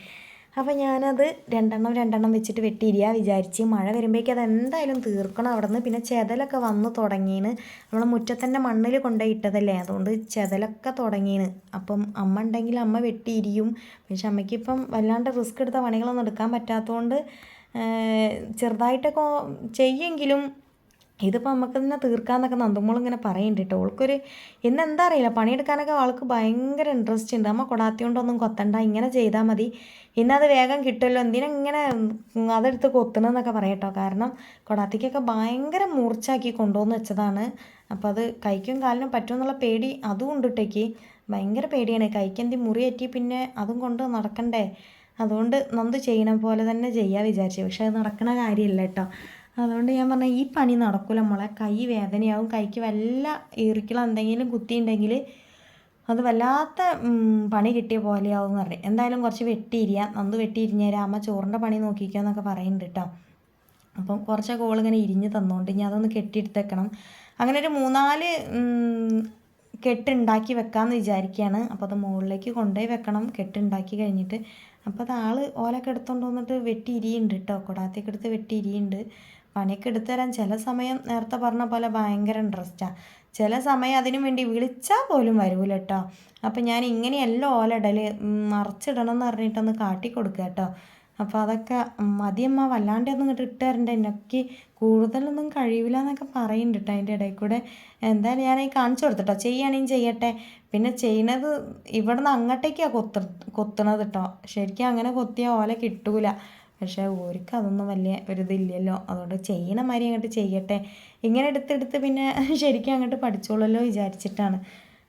അപ്പോൾ ഞാനത് രണ്ടെണ്ണം രണ്ടെണ്ണം വെച്ചിട്ട് വെട്ടിയിരിക്കുക വിചാരിച്ച് മഴ വരുമ്പോഴേക്കും അത് എന്തായാലും തീർക്കണം അവിടെ നിന്ന് പിന്നെ ചെതലൊക്കെ വന്ന് തുടങ്ങിയിന് നമ്മൾ മുറ്റത്തന്നെ മണ്ണിൽ കൊണ്ടുപോയി ഇട്ടതല്ലേ. അതുകൊണ്ട് ചെതലൊക്കെ തുടങ്ങിയിന് അപ്പം അമ്മ ഉണ്ടെങ്കിൽ അമ്മ വെട്ടിയിരിക്കും പക്ഷെ അമ്മയ്ക്കിപ്പം വല്ലാണ്ട് റിസ്ക് എടുത്ത പണികളൊന്നും എടുക്കാൻ പറ്റാത്തതുകൊണ്ട് ചെറുതായിട്ടൊക്കെ ചെയ്യെങ്കിലും ഇതിപ്പോൾ നമുക്ക് തന്നെ തീർക്കാമെന്നൊക്കെ നന്ദമോളിങ്ങനെ പറയുന്നുണ്ട് കേട്ടോ അവൾക്കൊരു എന്നെന്താ അറിയില്ല പണിയെടുക്കാനൊക്കെ ആൾക്ക് ഭയങ്കര ഇൻട്രസ്റ്റ് ഉണ്ട് അമ്മ കൊടാത്തി കൊണ്ടൊന്നും കൊത്തണ്ട ഇങ്ങനെ ചെയ്താൽ മതി. ഇന്നത് വേഗം കിട്ടുമല്ലോ എന്തിനാ ഇങ്ങനെ അതെടുത്ത് കൊത്തണമെന്നൊക്കെ പറയട്ടോ. കാരണം കൊടാത്തിക്കൊക്കെ ഭയങ്കര മൂർച്ചാക്കി കൊണ്ടുവന്ന് വെച്ചതാണ്. അപ്പോൾ അത് കൈക്കും കാലിനും പറ്റുമെന്നുള്ള പേടി അതും ഉണ്ട് ഇട്ടേക്ക് ഭയങ്കര പേടിയാണ്. കൈക്കെന്തി മുറിയേറ്റി പിന്നെ അതും കൊണ്ട് നടക്കണ്ടേ? അതുകൊണ്ട് നന്ദു ചെയ്യണ പോലെ തന്നെ ചെയ്യാൻ വിചാരിച്ചു. പക്ഷേ അത് നടക്കണ കാര്യമല്ല കേട്ടോ അതുകൊണ്ട് ഞാൻ പറഞ്ഞ ഈ പണി നടക്കില്ല മോളെ. കൈ വേദനയാവും. കൈക്ക് വല്ല ഈറിക്കലോ എന്തെങ്കിലും കുത്തിയുണ്ടെങ്കിൽ അത് വല്ലാത്ത പണി കിട്ടിയ പോലെയാവും എന്ന് പറഞ്ഞു. എന്തായാലും കുറച്ച് വെട്ടിയിരിക്കുക നന്ദു വെട്ടിയിരിഞ്ഞേരാ അമ്മ ചോറിന്റെ പണി നോക്കിക്കുക എന്നൊക്കെ പറയുന്നുണ്ട് കേട്ടോ അപ്പം കുറച്ചൊക്കെ ഓളിങ്ങനെ ഇരിഞ്ഞ് തന്നുകൊണ്ട് ഇനി അതൊന്ന് കെട്ടിയെടുത്തേക്കണം. അങ്ങനെ ഒരു മൂന്നാൽ കെട്ടുണ്ടാക്കി വെക്കാമെന്ന് വിചാരിക്കുകയാണ് അപ്പോൾ അത് മുകളിലേക്ക് കൊണ്ടുപോയി വെക്കണം. കെട്ടുണ്ടാക്കി കഴിഞ്ഞിട്ട്. അപ്പോൾ അത് ആൾ ഓലൊക്കെ എടുത്തുകൊണ്ട് വന്നിട്ട് വെട്ടി ഇരിയുണ്ട് കേട്ടോ കൊടാത്തേക്കെടുത്ത് വെട്ടി ഇരിയുണ്ട് പണിയൊക്കെ എടുത്തു തരാൻ ചില സമയം നേരത്തെ പറഞ്ഞ പോലെ ഭയങ്കര ഇൻട്രസ്റ്റാണ് ചില സമയം അതിനു വേണ്ടി വിളിച്ചാൽ പോലും വരൂല കേട്ടോ അപ്പം ഞാൻ ഇങ്ങനെയല്ല ഓലടൽ മറച്ചിടണം എന്ന് പറഞ്ഞിട്ടൊന്ന് കാട്ടി കൊടുക്കുക കേട്ടോ അപ്പോൾ അതൊക്കെ മതിയമ്മ വല്ലാണ്ട് ഒന്നും ഇങ്ങോട്ട് ഇട്ട് തരണ്ട എന്നൊക്കെ കൂടുതലൊന്നും കഴിയില്ല എന്നൊക്കെ പറയുന്നുണ്ട് കേട്ടോ അതിന്റെ ഇടയിൽ കൂടെ. എന്തായാലും ഞാൻ കാണിച്ചു കൊടുത്തിട്ടോ. ചെയ്യുകയാണെങ്കിൽ ചെയ്യട്ടെ. പിന്നെ ചെയ്യണത് ഇവിടുന്ന് അങ്ങോട്ടേക്കാണ് കൊത്ത കൊത്തണത് കേട്ടോ ശരിക്കും അങ്ങനെ കൊത്തിയാൽ ഓല കിട്ടൂല. പക്ഷേ ഓർക്ക് അതൊന്നും വലിയ ഒരിതില്ലല്ലോ അതുകൊണ്ട് ചെയ്യണ മാതിരി അങ്ങോട്ട് ചെയ്യട്ടെ. ഇങ്ങനെ എടുത്തെടുത്ത് പിന്നെ ശരിക്കും അങ്ങോട്ട് പഠിച്ചോളല്ലോ വിചാരിച്ചിട്ടാണ്.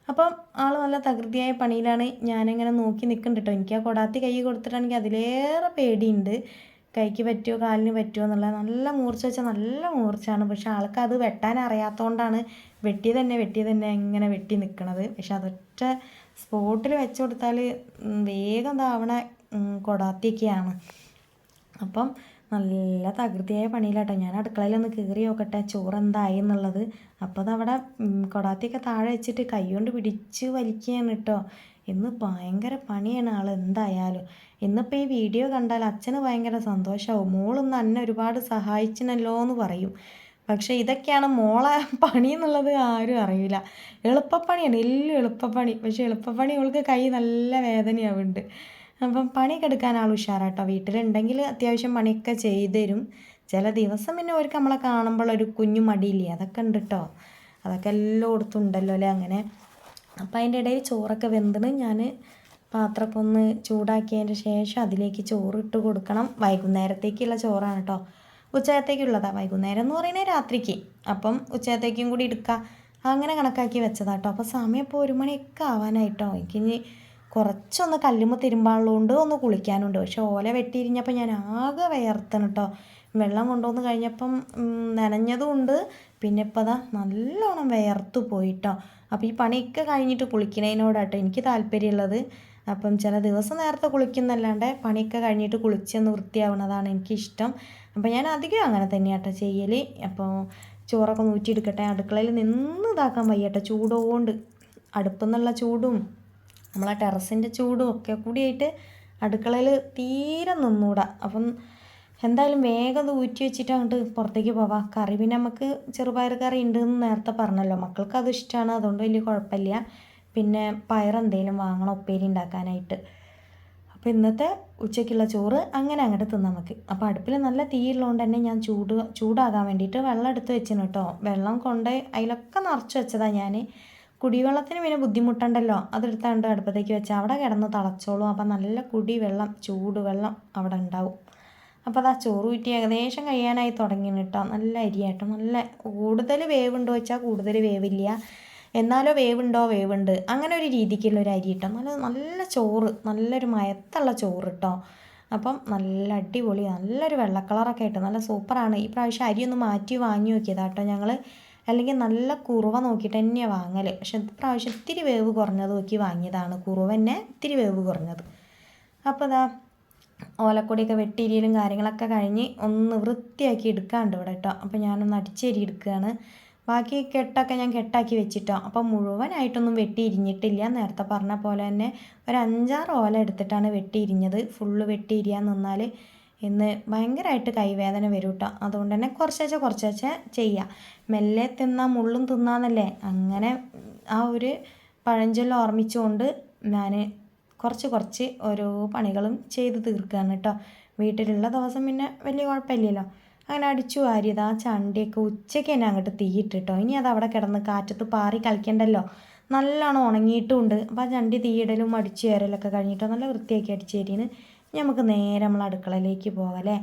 അപ്പം ആൾ നല്ല തകൃതിയായ പണിയിലാണ്. ഞാനിങ്ങനെ നോക്കി നിൽക്കുന്നുണ്ട് കേട്ടോ. എനിക്ക് ആ കൊടാത്തി കൈ കൊടുത്തിട്ടാണെങ്കിൽ അതിലേറെ പേടിയുണ്ട്. കൈക്ക് പറ്റുമോ കാലിന് പറ്റുമോ എന്നുള്ള നല്ല മൂർച്ച വെച്ചാൽ നല്ല മൂർച്ചയാണ്. പക്ഷെ ആൾക്ക് അത് വെട്ടാൻ അറിയാത്തതുകൊണ്ടാണ് വെട്ടി തന്നെ വെട്ടി തന്നെ ഇങ്ങനെ വെട്ടി നിൽക്കണത്. പക്ഷെ അതൊറ്റ സ്പോട്ടിൽ വെച്ച് കൊടുത്താൽ വേഗം താവണ കൊടാത്തിയൊക്കെയാണ്. അപ്പം നല്ല തകൃതിയായ പണിയിലാട്ടോ. ഞാൻ അടുക്കളയിലൊന്ന് കയറി നോക്കട്ടെ. ചോറ് എന്തായി എന്നുള്ളത് അപ്പോൾ അതവിടെ കൊടാത്തിയൊക്കെ താഴെ വെച്ചിട്ട് കൈ കൊണ്ട് പിടിച്ച് വലിക്കുകയാണ് കേട്ടോ ഇന്ന് ഭയങ്കര പണിയാണ് ആൾ എന്തായാലും. ഇന്നിപ്പോൾ ഈ വീഡിയോ കണ്ടാൽ അച്ഛന് ഭയങ്കര സന്തോഷമാവും മോളൊന്ന് അന്നെ ഒരുപാട് സഹായിച്ചിനല്ലോ എന്ന് പറയും. പക്ഷേ ഇതൊക്കെയാണ് മോളെ പണി എന്നുള്ളത് ആരും അറിയില്ല. എളുപ്പപ്പണിയാണ് എല്ലാം എളുപ്പപ്പണി. പക്ഷേ എളുപ്പപ്പണി അവൾക്ക് കൈ നല്ല വേദനയാവുന്നുണ്ട്. അപ്പം പണിയൊക്കെ എടുക്കാൻ ആൾ ഉഷാറാട്ടോ. വീട്ടിലുണ്ടെങ്കിൽ അത്യാവശ്യം പണിയൊക്കെ ചെയ്തു തരും ചില ദിവസം പിന്നെ അവർക്ക് നമ്മളെ കാണുമ്പോൾ ഒരു കുഞ്ഞു മടിയില്ലേ? അതൊക്കെ ഉണ്ട് കേട്ടോ അതൊക്കെ എല്ലായിടത്തും ഉണ്ടല്ലോ അല്ലേ അങ്ങനെ? അപ്പം അതിന്റെ ഇടയിൽ ചോറൊക്കെ വെന്തിന് ഞാൻ പാത്രമൊക്കെ ഒന്ന് ചൂടാക്കിയതിന്റെ ശേഷം അതിലേക്ക് ചോറ് ഇട്ട് കൊടുക്കണം. വൈകുന്നേരത്തേക്കുള്ള ചോറാണ് കേട്ടോ ഉച്ചക്കത്തേക്കുള്ളതാണ് വൈകുന്നേരം എന്ന് പറയുന്നത് രാത്രിക്ക്. അപ്പം ഉച്ചയത്തേക്കും കൂടി എടുക്കുക അങ്ങനെ കണക്കാക്കി വെച്ചതാട്ടോ അപ്പോൾ സമയം ഇപ്പോൾ ഒരു മണിയൊക്കെ ആവാനായിട്ടോ. എനിക്കിനി കുറച്ചൊന്ന് കല്ലുമ്മ തിരുമ്പാളുകൊണ്ട് ഒന്ന് കുളിക്കാനുണ്ട്. പക്ഷെ ഓല വെട്ടിയിരിഞ്ഞപ്പോൾ ഞാൻ ആകെ വേർത്തണം കേട്ടോ വെള്ളം കൊണ്ടുവന്ന് കഴിഞ്ഞപ്പം നനഞ്ഞതും ഉണ്ട് പിന്നെ ഇപ്പം അതാ നല്ലോണം വിയർത്ത് പോയിട്ടോ അപ്പോൾ ഈ പണിയൊക്കെ കഴിഞ്ഞിട്ട് കുളിക്കണതിനോടാട്ടോ എനിക്ക് താല്പര്യമുള്ളത്. അപ്പം ചില ദിവസം നേരത്തെ കുളിക്കുന്നല്ലാണ്ട് പണിയൊക്കെ കഴിഞ്ഞിട്ട് കുളിച്ചൊന്ന് വൃത്തിയാവുന്നതാണ് എനിക്കിഷ്ടം. അപ്പം ഞാൻ അധികം അങ്ങനെ തന്നെയാട്ടോ ചെയ്യൽ അപ്പോൾ ചോറൊക്കെ നൂറ്റിയെടുക്കട്ടെ അടുക്കളയിൽ നിന്ന് ഇതാക്കാൻ വയ്യട്ടെ. ചൂടുകൊണ്ട് അടുപ്പെന്നുള്ള നിന്നുള്ള ചൂടും ആ ടെറസിന്റെ ചൂടും ഒക്കെ കൂടിയായിട്ട് അടുക്കളയിൽ തീരെ നിന്നൂടാ. അപ്പം എന്തായാലും വേഗം ഊറ്റി വെച്ചിട്ട് അങ്ങോട്ട് പുറത്തേക്ക് പോവാം. കറി പിന്നെ നമുക്ക് ചെറുപയർ കറി ഉണ്ടെന്ന് നേരത്തെ പറഞ്ഞല്ലോ. മക്കൾക്ക് അത് ഇഷ്ടമാണ് അതുകൊണ്ട് വലിയ കുഴപ്പമില്ല. പിന്നെ പയർ എന്തെങ്കിലും വാങ്ങണം ഉപ്പേരി ഉണ്ടാക്കാനായിട്ട്. അപ്പോൾ ഇന്നത്തെ ഉച്ചയ്ക്കുള്ള ചോറ് അങ്ങനെ അങ്ങോട്ട് തിന്നാം നമുക്ക്. അപ്പോൾ അടുപ്പിൽ നല്ല തീയുള്ളതുകൊണ്ട് തന്നെ ഞാൻ ചൂട് ചൂടാകാൻ വേണ്ടിയിട്ട് വെള്ളം എടുത്ത് വെച്ചിന് കേട്ടോ വെള്ളം കൊണ്ട് അതിലൊക്കെ നിറച്ച് വെച്ചതാണ് ഞാൻ കുടിവെള്ളത്തിന് പിന്നെ ബുദ്ധിമുട്ടുണ്ടല്ലോ? അതെടുത്താണ്ട് അടുപ്പത്തേക്ക് വെച്ചാൽ അവിടെ കിടന്ന് തിളച്ചോളും. അപ്പം നല്ല കുടിവെള്ളം ചൂടുവെള്ളം അവിടെ ഉണ്ടാവും. അപ്പോൾ അതാ ചോറ് ഊറ്റി ഏകദേശം കഴിയാനായി തുടങ്ങി കേട്ടോ നല്ല അരിയായിട്ടോ നല്ല കൂടുതൽ വേവുണ്ടോ വെച്ചാൽ കൂടുതൽ വേവില്ല. എന്നാലോ വേവുണ്ടോ വേവുണ്ട്. അങ്ങനെ ഒരു രീതിക്കുള്ള ഒരു അരി ഇട്ടോ നല്ല നല്ല ചോറ് നല്ലൊരു മയത്തുള്ള ചോറ് കേട്ടോ അപ്പം നല്ല അടിപൊളി നല്ലൊരു വെള്ള കളറൊക്കെ ആയിട്ട് നല്ല സൂപ്പറാണ്. ഈ പ്രാവശ്യം അരിയൊന്ന് മാറ്റി വാങ്ങി നോക്കിയതാട്ടോ ഞങ്ങൾ അല്ലെങ്കിൽ നല്ല കുറുവ നോക്കിയിട്ട് തന്നെയാണ് വാങ്ങൽ പക്ഷെ ഇപ്രാവശ്യം ഇത്തിരി വേവ് കുറഞ്ഞത് നോക്കി വാങ്ങിയതാണ്. കുറുവ തന്നെ ഇത്തിരി വേവ് കുറഞ്ഞത്. അപ്പോൾ അതാ ഓലക്കൊടിയൊക്കെ വെട്ടിരിയലും കാര്യങ്ങളൊക്കെ കഴിഞ്ഞ് ഒന്ന് വൃത്തിയാക്കി എടുക്കാണ്ട് ഇവിടെ കേട്ടോ. അപ്പോൾ ഞാനൊന്ന് അടിച്ചേരി എടുക്കുകയാണ്. ബാക്കി കെട്ടൊക്കെ ഞാൻ കെട്ടാക്കി വെച്ചിട്ടോ. അപ്പോൾ മുഴുവനായിട്ടൊന്നും വെട്ടി ഇരിഞ്ഞിട്ടില്ല. നേരത്തെ പറഞ്ഞ പോലെ തന്നെ ഒരു അഞ്ചാറ് ഓല എടുത്തിട്ടാണ് വെട്ടിയിരിഞ്ഞത് ഫുള്ള് വെട്ടി ഇരിയാൻ നിന്നാൽ ഇന്ന് ഭയങ്കരമായിട്ട് കൈവേദന വരും കേട്ടോ അതുകൊണ്ട് തന്നെ കുറച്ചേച്ച കുറച്ചേച്ച ചെയ്യുക മെല്ലെ തിന്നാ മുള്ളും തിന്നാന്നല്ലേ? അങ്ങനെ ആ ഒരു പഴഞ്ചൊല്ല് ഓർമ്മിച്ചുകൊണ്ട് ഞാൻ കുറച്ച് കുറച്ച് ഓരോ പണികളും ചെയ്ത് തീർക്കുകയാണ് കേട്ടോ വീട്ടിലുള്ള ദിവസം പിന്നെ വലിയ കുഴപ്പമില്ലല്ലോ. അങ്ങനെ അടിച്ചു വാരിയത് ആ ചണ്ടിയൊക്കെ ഉച്ചയ്ക്ക് തന്നെ അങ്ങോട്ട് തീയിട്ടിട്ടോ ഇനി അത് അവിടെ കിടന്ന് കാറ്റത്ത് പാറി കളിക്കണ്ടല്ലോ. നല്ലോണം ഉണങ്ങിയിട്ടുമുണ്ട് അപ്പോൾ ആ ചണ്ടി തീയിടലും അടിച്ചു കയറലൊക്കെ കഴിഞ്ഞിട്ടോ. നല്ല വൃത്തിയാക്കി അടിച്ചു തരീന് നമുക്ക് നേരെ നമ്മൾ അടുക്കളയിലേക്ക് പോകാമല്ലേ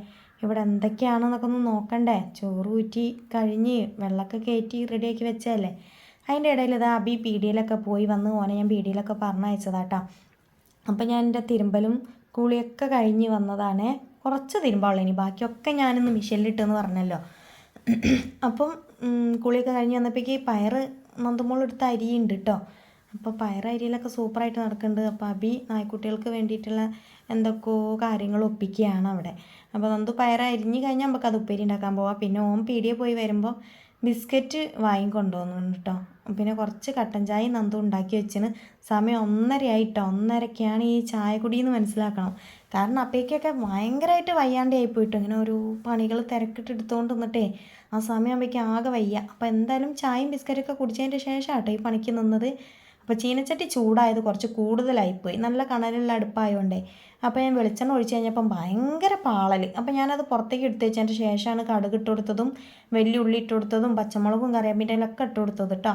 ഇവിടെ എന്തൊക്കെയാണെന്നൊക്കെ ഒന്ന് നോക്കണ്ടേ? ചോറ് ഊറ്റി കഴിഞ്ഞ് വെള്ളമൊക്കെ കയറ്റി റെഡിയാക്കി വെച്ചതല്ലേ? അതിന്റെ ഇടയിൽ ഇതാ അബി പി ഡിയിലൊക്കെ പോയി വന്ന് ഓനെ ഞാൻ പി ഡിയിലൊക്കെ പറഞ്ഞയച്ചതാട്ടോ അപ്പം ഞാൻ എന്റെ തിരുമ്പലും കുളിയൊക്കെ കഴിഞ്ഞ് വന്നതാണ്. കുറച്ച് തിരുമ്പാവുള്ളൂ ഇനി ബാക്കിയൊക്കെ ഞാനിന്ന് മിഷനിലിട്ടെന്ന് പറഞ്ഞല്ലോ. അപ്പം കുളിയൊക്കെ കഴിഞ്ഞ് വന്നപ്പോഴേക്ക് പയറ് നന്ദമോളെടുത്ത അരിയുണ്ട് കേട്ടോ അപ്പോൾ പയർ അരിയിലൊക്കെ സൂപ്പറായിട്ട് നടക്കുന്നുണ്ട് അപ്പോൾ അബി നായ്ക്കുട്ടികൾക്ക് വേണ്ടിയിട്ടുള്ള എന്തൊക്കെയോ കാര്യങ്ങൾ ഒപ്പിക്കുകയാണ് അവിടെ. അപ്പോൾ നന്ദു പയർ അരിഞ്ഞ് കഴിഞ്ഞാൽ നമുക്ക് അത് ഉപ്പേരി ഉണ്ടാക്കാൻ പോവാം. പിന്നെ ഓം പീടിയെ പോയി വരുമ്പോൾ ബിസ്ക്കറ്റ് വാങ്ങിക്കൊണ്ടുവന്നു കേട്ടോ പിന്നെ കുറച്ച് കട്ടൻ ചായ നന്ദു ഉണ്ടാക്കി വെച്ചിന്. സമയം ഒന്നരയായിട്ടോ ഒന്നരക്കാണ് ഈ ചായ കുടിയെന്ന് മനസ്സിലാക്കണം. കാരണം അപ്പേക്കൊക്കെ ഭയങ്കരമായിട്ട് വയ്യാണ്ടായി പോയിട്ട്. ഇങ്ങനെ ഒരു പണികൾ തിരക്കിട്ട് എടുത്തുകൊണ്ട് നിന്നിട്ടേ ആ അപ്പേക്ക് ആകെ വയ്യ. അപ്പോൾ എന്തായാലും ചായയും ബിസ്ക്കറ്റൊക്കെ കുടിച്ചതിന്റെ ശേഷം ആട്ടോ ഈ പണിക്ക് നിന്നത്. അപ്പോൾ ചീനച്ചട്ടി ചൂടായത് കുറച്ച് കൂടുതലായിപ്പോയി. നല്ല കണലുള്ള അടുപ്പായതുകൊണ്ടേ അപ്പോൾ ഞാൻ വെളിച്ചെണ്ണ ഒഴിച്ച് കഴിഞ്ഞപ്പം ഭയങ്കര പാളൽ അപ്പോൾ ഞാനത് പുറത്തേക്ക് എടുത്ത് വെച്ചതിന്റെ ശേഷമാണ് കടുക് ഇട്ട് കൊടുത്തതും വലിയ ഉള്ളി ഇട്ട് കൊടുത്തതും പച്ചമുളകും കറിവേപ്പിന്റെലൊക്കെ ഇട്ട് കൊടുത്തത് കേട്ടോ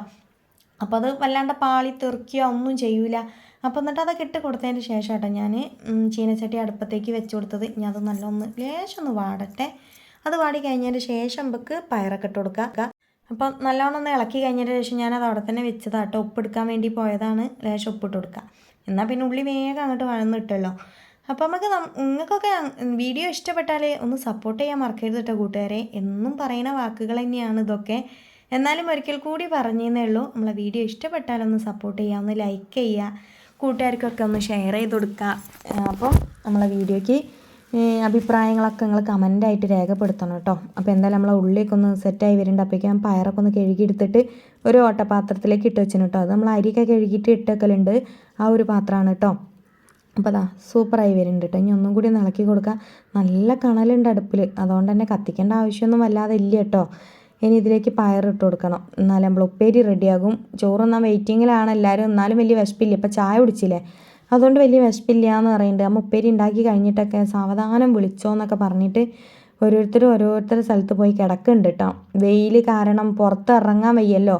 അപ്പോൾ അത് വല്ലാണ്ട് പാളി തെറിക്കുകയോ ഒന്നും ചെയ്യൂല. അപ്പോൾ എന്നിട്ട് അതൊക്കെ ഇട്ട് കൊടുത്തതിന് ശേഷം കേട്ടോ ഞാൻ ചീനച്ചട്ടി അടുപ്പത്തേക്ക് വെച്ച് കൊടുത്തത്. ഇനി അത് നല്ലൊന്ന് ലേശം ഒന്ന് വാടട്ടെ. അത് വാടി കഴിഞ്ഞതിന് ശേഷം നമുക്ക് പയറൊക്കെ ഇട്ട് കൊടുക്കുക അപ്പം നല്ലോണം ഒന്ന് ഇളക്കി കഴിഞ്ഞതിന് ശേഷം അത് അവിടെ തന്നെ വെച്ചതാണ് വെച്ചതാട്ടോ. ഉപ്പെടുക്കാൻ വേണ്ടി പോയതാണ്. ലേശം ഉപ്പിട്ട് കൊടുക്കുക എന്നാൽ പിന്നെ ഉള്ളി വേഗം അങ്ങോട്ട് വഴന്ന് കിട്ടുമല്ലോ അപ്പോൾ നമുക്ക് നിങ്ങൾക്കൊക്കെ വീഡിയോ ഇഷ്ടപ്പെട്ടാൽ ഒന്ന് സപ്പോർട്ട് ചെയ്യാൻ മറക്കരുത് കേട്ടോ കൂട്ടുകാരെ. എന്നും പറയുന്ന വാക്കുകൾ തന്നെയാണ് ഇതൊക്കെ. എന്നാലും ഒരിക്കൽ കൂടി പറഞ്ഞേ ഉള്ളൂ. നമ്മളെ വീഡിയോ ഇഷ്ടപ്പെട്ടാലൊന്ന് സപ്പോർട്ട് ചെയ്യുക ഒന്ന് ലൈക്ക് ചെയ്യുക കൂട്ടുകാർക്കൊക്കെ ഒന്ന് ഷെയർ ചെയ്ത് കൊടുക്കുക അപ്പോൾ നമ്മളെ വീഡിയോയ്ക്ക് അഭിപ്രായങ്ങളൊക്കെ നിങ്ങൾ കമന്റായിട്ട് രേഖപ്പെടുത്തണം കേട്ടോ. അപ്പോൾ എന്തായാലും നമ്മളെ ഉള്ളിയൊക്കെ ഒന്ന് സെറ്റായി വരുന്നുണ്ട്. അപ്പോഴേക്കും പയറൊക്കെ ഒന്ന് കഴുകിയെടുത്തിട്ട് ഒരു ഓട്ടപാത്രത്തിലേക്ക് ഇട്ട് വെച്ചിന് കേട്ടോ. അത് നമ്മൾ അരിയൊക്കെ കഴുകിയിട്ട് ഇട്ടേക്കലുണ്ട്. ആ ഒരു പാത്രമാണ് കേട്ടോ. അപ്പോൾ അതാ സൂപ്പറായി വരുന്നുണ്ട് കേട്ടോ. ഇനി ഒന്നും കൂടി ഒന്ന് ഇളക്കി കൊടുക്കുക നല്ല കണലുണ്ട് അടുപ്പിൽ അതുകൊണ്ട് തന്നെ കത്തിക്കേണ്ട ആവശ്യമൊന്നും വല്ലാതെ ഇല്ല കേട്ടോ. ഇനി ഇതിലേക്ക് പയർ ഇട്ട് കൊടുക്കണം. എന്നാലും നമ്മൾ ഉപ്പേരി റെഡിയാകും ചോറ് എന്നാൽ വെയിറ്റിങ്ങിലാണ് എല്ലാവരും എന്നാലും വലിയ വിശപ്പില്ല? ഇപ്പം ചായ കുടിച്ചില്ലേ? അതുകൊണ്ട് വലിയ വിശപ്പില്ല എന്ന് പറയുന്നുണ്ട്. അമ്മ ഉപ്പേരി ഉണ്ടാക്കി കഴിഞ്ഞിട്ടൊക്കെ സാവധാനം വിളിച്ചോ എന്നൊക്കെ പറഞ്ഞിട്ട് ഓരോരുത്തർ ഓരോരുത്തർ സ്ഥലത്ത് പോയി കിടക്കുന്നുണ്ട് കേട്ടോ. വെയിൽ കാരണം പുറത്തിറങ്ങാൻ വയ്യല്ലോ.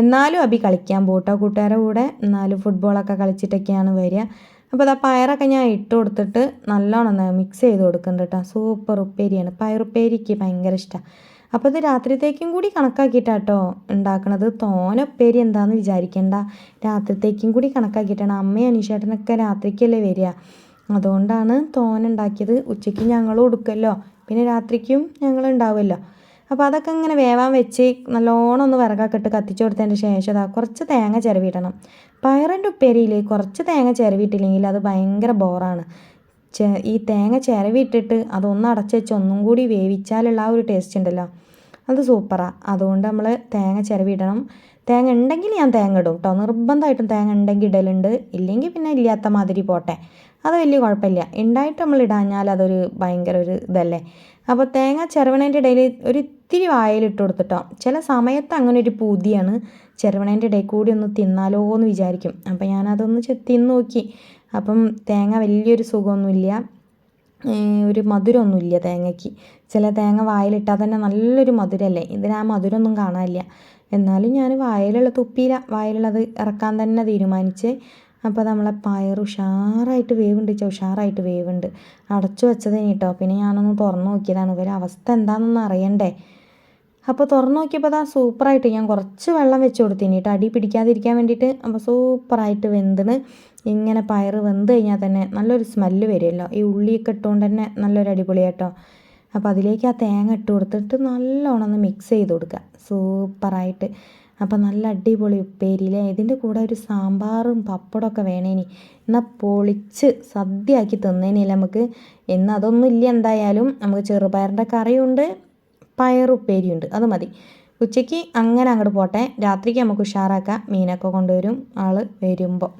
എന്നാലും അബി കളിക്കാൻ പോട്ടോ കൂട്ടുകാരുടെ കൂടെ എന്നാലും ഫുട്ബോളൊക്കെ കളിച്ചിട്ടൊക്കെയാണ് വരിക. അപ്പോൾ അതാ പയറൊക്കെ ഞാൻ ഇട്ട് കൊടുത്തിട്ട് നല്ലോണം മിക്സ് ചെയ്ത് കൊടുക്കുന്നുണ്ട് കേട്ടോ. സൂപ്പർ ഉപ്പേരിയാണ്. പയറുപ്പേരിക്ക് ഭയങ്കര ഇഷ്ടമാണ് അപ്പോൾ ഇത് രാത്രിത്തേക്കും കൂടി കണക്കാക്കിയിട്ടാട്ടോ ഉണ്ടാക്കണത്. തോന എന്താണെന്ന് വിചാരിക്കേണ്ട. രാത്രിത്തേക്കും കൂടി കണക്കാക്കിയിട്ടാണ്. അമ്മയും അനീഷേട്ടനൊക്കെ രാത്രിക്കല്ലേ വരിക. അതുകൊണ്ടാണ് തോന ഉണ്ടാക്കിയത്. ഉച്ചയ്ക്ക് ഞങ്ങൾ കൊടുക്കുമല്ലോ പിന്നെ രാത്രിക്കും ഞങ്ങൾ ഉണ്ടാവുമല്ലോ. അപ്പോൾ അതൊക്കെ ഇങ്ങനെ വേവാൻ വെച്ച് നല്ലോണം ഒന്ന് വിറകൊക്കെ ഇട്ട് കത്തിച്ചു കൊടുത്തതിന് ശേഷം അതാ കുറച്ച് തേങ്ങ ചിരവിടണം പയറിന്റെ ഉപ്പേരിയിൽ കുറച്ച് തേങ്ങ ചിരവിയിട്ടില്ലെങ്കിൽ അത് ഭയങ്കര ബോറാണ്. ഈ തേങ്ങ ചിരവിട്ടിട്ട് അതൊന്ന് അടച്ചു വെച്ച് ഒന്നും കൂടി വേവിച്ചാലുള്ള ആ ഒരു ടേസ്റ്റ് ഉണ്ടല്ലോ. അത് സൂപ്പറാണ് അതുകൊണ്ട് നമ്മൾ തേങ്ങ ചിരവിടണം. തേങ്ങ ഉണ്ടെങ്കിൽ ഞാൻ തേങ്ങ ഇടും കേട്ടോ നിർബന്ധമായിട്ടും തേങ്ങ ഉണ്ടെങ്കിൽ ഇടലുണ്ട്. ഇല്ലെങ്കിൽ പിന്നെ ഇല്ലാത്ത മാതിരി പോട്ടെ. അത് വലിയ കുഴപ്പമില്ല. ഉണ്ടായിട്ട് നമ്മൾ ഇടാഞ്ഞാൽ അതൊരു ഭയങ്കര ഒരു ഇതല്ലേ. അപ്പോൾ തേങ്ങ ചെറുവണേന്റെ ഇടയിൽ ഒരു ഇത്തിരി വായയിലിട്ട് കൊടുത്തിട്ടോ. ചില സമയത്ത് അങ്ങനെ ഒരു പൂതിയാണ്. ചെറുവണേന്റെ ഇടയിൽ കൂടി ഒന്ന് തിന്നാലോ എന്ന് വിചാരിക്കും. അപ്പോൾ ഞാനതൊന്ന് തിന്ന് നോക്കി. അപ്പം തേങ്ങ വലിയൊരു സുഖമൊന്നുമില്ല. ഒരു മധുരമൊന്നുമില്ല തേങ്ങയ്ക്ക്. ചില തേങ്ങ വായിലിട്ടാൽ തന്നെ നല്ലൊരു മധുരമല്ലേ? ഇതിന് ആ മധുരമൊന്നും കാണാനില്ല. എന്നാലും ഞാൻ വായിലുള്ള തുപ്പിയില വായിലുള്ളത് ഇറക്കാൻ തന്നെ തീരുമാനിച്ച് അപ്പോൾ നമ്മളെ പയർ ഉഷാറായിട്ട് വേവുണ്ട് ചോ ഉഷാറായിട്ട് വേവുണ്ട്. അടച്ചു വെച്ചതിന് കേട്ടോ പിന്നെ ഞാനൊന്ന് തുറന്നു നോക്കിയതാണ്. ഇവരെ അവസ്ഥ എന്താണെന്നൊന്നും അറിയണ്ടേ? അപ്പോൾ തുറന്നു നോക്കിയപ്പോൾ അതാ സൂപ്പറായിട്ട് ഞാൻ കുറച്ച് വെള്ളം വെച്ച് കൊടുത്തിന് കേട്ടോ അടി പിടിക്കാതിരിക്കാൻ വേണ്ടിയിട്ട് അപ്പോൾ സൂപ്പറായിട്ട് വെന്തിന് ഇങ്ങനെ പയർ വെന്ത് കഴിഞ്ഞാൽ തന്നെ നല്ലൊരു സ്മെല്ല് വരുമല്ലോ. ഈ ഉള്ളിയൊക്കെ ഇട്ടുകൊണ്ട് തന്നെ നല്ലൊരു അടിപൊളിയാട്ടോ അപ്പോൾ അതിലേക്ക് ആ തേങ്ങ ഇട്ട് കൊടുത്തിട്ട് നല്ലോണം ഒന്ന് മിക്സ് ചെയ്ത് കൊടുക്കുക. സൂപ്പറായിട്ട് അപ്പോൾ നല്ല അടിപൊളി ഉപ്പേരിയിലെ ഇതിന്റെ കൂടെ ഒരു സാമ്പാറും പപ്പടമൊക്കെ വേണേനി. എന്നാൽ പൊളിച്ച് സദ്യയാക്കി തിന്നേനില്ല നമുക്ക്. എന്ന് അതൊന്നും ഇല്ല എന്തായാലും. നമുക്ക് ചെറുപയറിന്റെ കറിയുണ്ട് പയറുപ്പേരിയുണ്ട് അത് മതി. ഉച്ചയ്ക്ക് അങ്ങനെ അങ്ങോട്ട് പോട്ടെ. രാത്രിക്ക് നമുക്ക് ഉഷാറാക്കാം. മീനൊക്കെ കൊണ്ടുവരും ആൾ വരുമ്പോൾ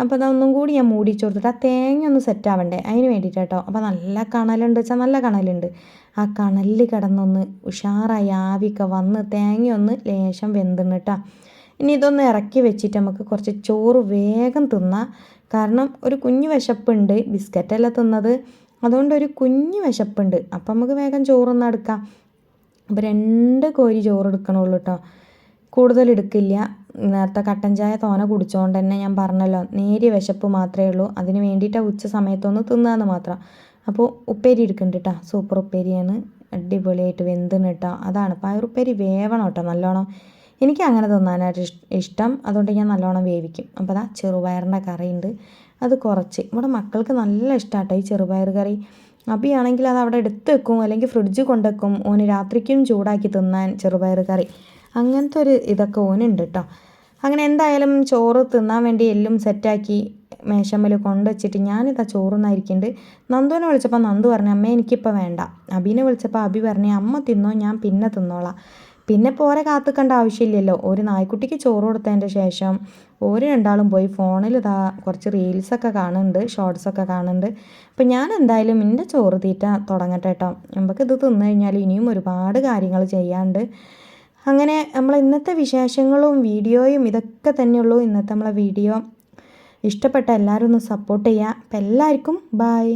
അപ്പോൾ അതൊന്നും കൂടി ഞാൻ മൂടി കൊടുത്തിട്ട് ആ തേങ്ങ ഒന്ന് സെറ്റ് ആവണ്ടേ? അതിന് വേണ്ടിയിട്ട് കേട്ടോ അപ്പോൾ നല്ല കണലുണ്ട് വെച്ചാൽ നല്ല കണലുണ്ട്. ആ കണലിൽ കിടന്നൊന്ന് ഉഷാറായി ആവിയൊക്കെ വന്ന് തേങ്ങയൊന്ന് ലേശം വെന്തിന് കേട്ടോ ഇനി ഇതൊന്ന് ഇറക്കി വെച്ചിട്ട് നമുക്ക് കുറച്ച് ചോറ് വേഗം തിന്നാം. കാരണം ഒരു കുഞ്ഞു വിശപ്പുണ്ട്. ബിസ്ക്കറ്റല്ല തിന്നത്. അതുകൊണ്ട് ഒരു കുഞ്ഞു വിശപ്പുണ്ട്. അപ്പം നമുക്ക് വേഗം ചോറൊന്നെടുക്കാം അപ്പോൾ രണ്ട് കോരി ചോറ് എടുക്കണുള്ളൂ കേട്ടോ കൂടുതൽ എടുക്കില്ല നേരത്തെ കട്ടൻ ചായ തോന കുടിച്ചോണ്ട് തന്നെ ഞാൻ പറഞ്ഞല്ലോ നേരിയ വിശപ്പ് മാത്രമേ ഉള്ളൂ. അതിന് വേണ്ടിയിട്ട് ഉച്ച സമയത്തൊന്ന് തിന്നാന്ന് മാത്രം. അപ്പോൾ ഉപ്പേരി എടുക്കുന്നുണ്ട് കേട്ടോ സൂപ്പർ ഉപ്പേരിയാണ്. അടിപൊളിയായിട്ട് വെന്തിന് കേട്ടോ അതാണ്. പയറുപ്പേരി വേവണം കേട്ടോ നല്ലോണം. എനിക്ക് അങ്ങനെ തിന്നാനായിട്ട് ഇഷ്ടം. അതുകൊണ്ട് ഞാൻ നല്ലോണം വേവിക്കും. അപ്പോൾ അതാ ചെറുപയറിന്റെ കറിയുണ്ട്. അത് കുറച്ച്. ഇവിടെ മക്കൾക്ക് നല്ല ഇഷ്ടമാട്ടോ ഈ ചെറുപയർ കറി. അപ്പിയാണെങ്കിൽ അത് അവിടെ എടുത്ത് വെക്കും. അല്ലെങ്കിൽ ഫ്രിഡ്ജ് കൊണ്ടുവെക്കും. ഓന് രാത്രിക്കും ചൂടാക്കി തിന്നാൻ ചെറുപയർ കറി. അങ്ങനത്തെ ഒരു ഇതൊക്കെ ഓനുണ്ട് കേട്ടോ അങ്ങനെ എന്തായാലും ചോറ് തിന്നാൻ വേണ്ടി എല്ലാം സെറ്റാക്കി മേശമ്മൽ കൊണ്ടുവച്ചിട്ട് ഞാനിതാ ചോറുന്നായിരിക്കുന്നുണ്ട് നന്ദുവിനെ വിളിച്ചപ്പോൾ നന്ദു പറഞ്ഞു അമ്മ എനിക്കിപ്പോൾ വേണ്ട. അബിനെ വിളിച്ചപ്പോൾ അബി പറഞ്ഞു അമ്മ തിന്നോ ഞാൻ പിന്നെ തിന്നോളാം. പിന്നെ പോരെ കാത്തുക്കേണ്ട ആവശ്യമില്ലല്ലോ. ഒരു നായ്ക്കുട്ടിക്ക് ചോറ് കൊടുത്തതിന്റെ ശേഷം ഒരു രണ്ടാളും പോയി ഫോണിൽ ഇതാ കുറച്ച് റീൽസൊക്കെ കാണുന്നുണ്ട് ഷോർട്സൊക്കെ കാണുന്നുണ്ട്. അപ്പം ഞാൻ എന്തായാലും എന്റെ ചോറ് തീറ്റ തുടങ്ങട്ടെ കേട്ടോ നമുക്ക് ഇത് തിന്നു കഴിഞ്ഞാൽ ഇനിയും ഒരുപാട് കാര്യങ്ങൾ ചെയ്യാണ്ട് അങ്ങനെ നമ്മൾ ഇന്നത്തെ വിശേഷങ്ങളും വീഡിയോയും ഇതൊക്കെ തന്നെയുള്ളൂ ഇന്നത്തെ നമ്മളെ വീഡിയോ. ഇഷ്ടപ്പെട്ട എല്ലാവരും ഒന്ന് സപ്പോർട്ട് ചെയ്യുക അപ്പം എല്ലാവർക്കും ബായ്